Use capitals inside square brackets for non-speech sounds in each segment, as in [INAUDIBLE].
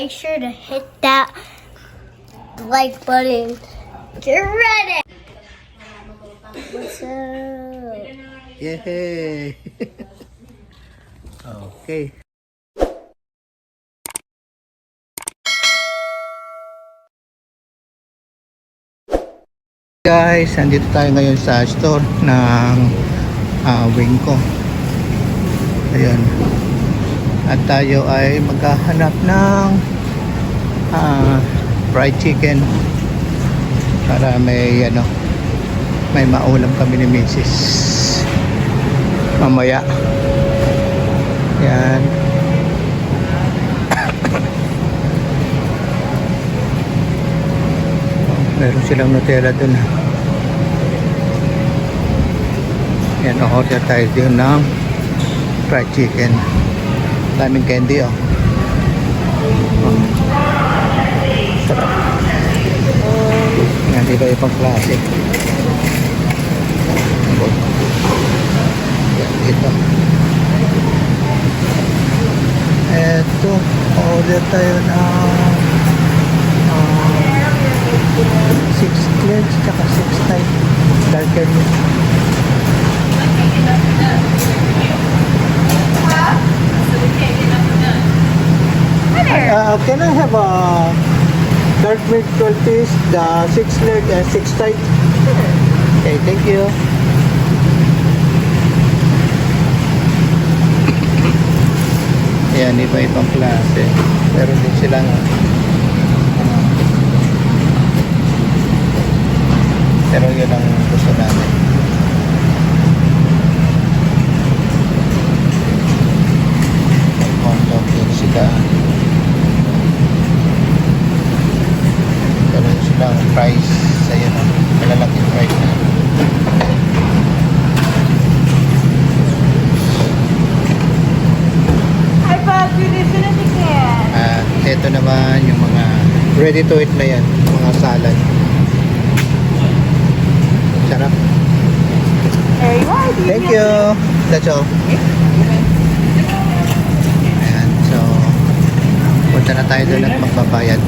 make sure to hit that like button. Get ready. What's up? Yay! [LAUGHS] okay. Guys, andito tayo ngayon sa store ng uh, Wingko. Ayan. At tayo ay maghahanap ng ah, fried chicken para may ano may maulam kami ni Mrs. Mamaya. Yan. [COUGHS] Meron silang Nutella dun. ha. Yan, order tayo din ng fried chicken. Daming candy, oh. oh. Sarap. Yan, iba ibang klase. Yan, ito. Eto, order tayo ng ah, six clears tsaka six type darker meat. Uh, can I have a dark meat 12 piece, the six leg and six type? Okay, thank you. Yan, iba-ibang klase. Meron din silang ah, pero yun ang gusto namin. Ito naman yung mga ready to eat na yan. Mga salad. Sarap. There you are. Do Thank you. That's all. Ayan. So, punta na tayo doon at magbabayad.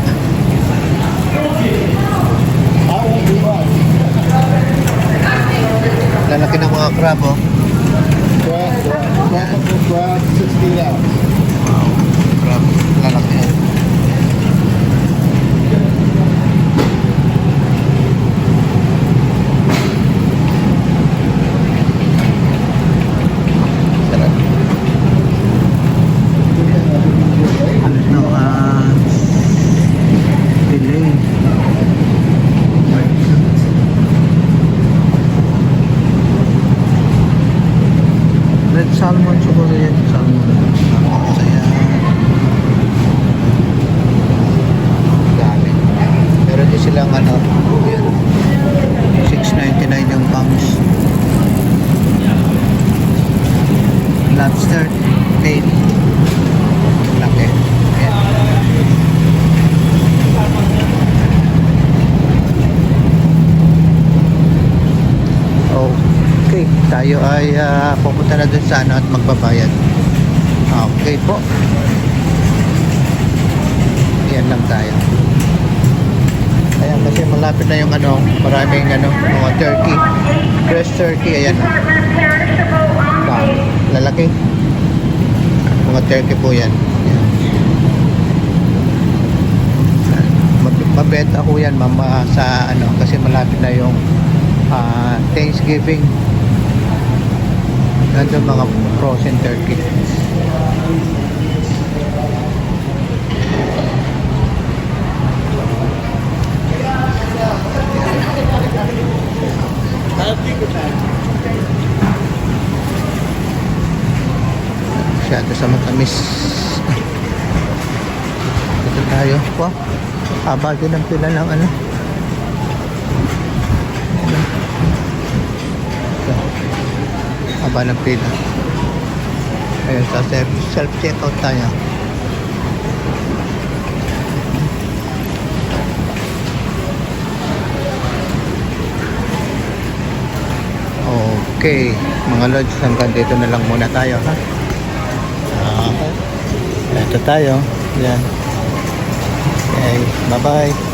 Lalaki ng mga crab, oh. Crab, tropical crab, 60 now. Crab, lalaki. Sarap. Ano, ah, delay. Red salmon siguro yan. Salmon. Saya. Dami. Meron din silang ano. Yan. 6.99 yung pounds. Lobster. Tail. Laki. Ayan. Okay, tayo ay ah, pupunta na dun sa ano at magbabayad. Okay po. Yan lang tayo. Ayan, kasi malapit na yung ano, maraming ano, mga turkey. Fresh turkey, ayan. Lalaki. Mga turkey po yan. Mabenta ko yan mama sa ano, kasi malapit na yung ah, Thanksgiving. Nandun mga frozen turkey. Masyado sa matamis. Ito tayo. Wow. Haba din pila ng ano. Haba ng pila. Ayun, sa self- self-checkout tayo. Okay, mga lods, hanggang dito na lang muna tayo, ha? Okay. Ito tayo. Yan. Okay, bye-bye.